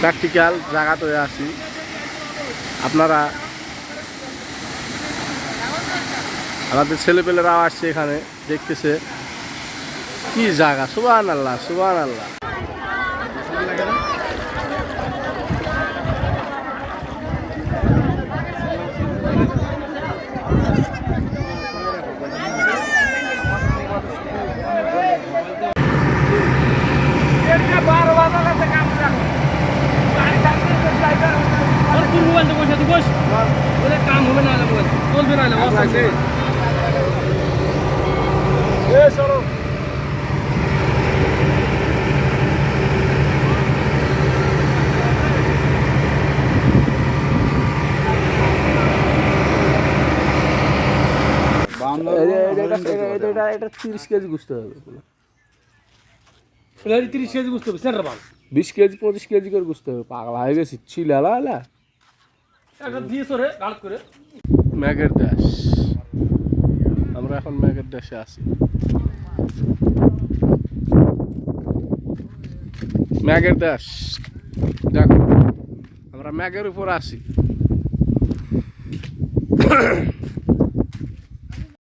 Practical জায়গা তৈরি আছি। আপনারা আমাদের ছেলেপেলেরাও আসছে এখানে, দেখতেছে। কি জায়গা? সুবান আল্লাহ সুবান আল্লাহ তুই বসে। বস বলে কাম হবে না মোবাইল চলবে না অবস্থা এটা তিরিশ কেজি গুছতে হবে তিরিশ কেজি বুঝতে হবে সেন্টার বাল। বিশ কেজি পঁচিশ কেজি করে গুছতে হবে। পাগলা হয়ে গেছি আলা একটা দিয়ে সরে গাড় করে। ম্যাগের দেশ। আমরা এখন ম্যাগের দেশে আছি। ম্যাগের দেশ। দেখো, আমরা ম্যাগের উপর আছি।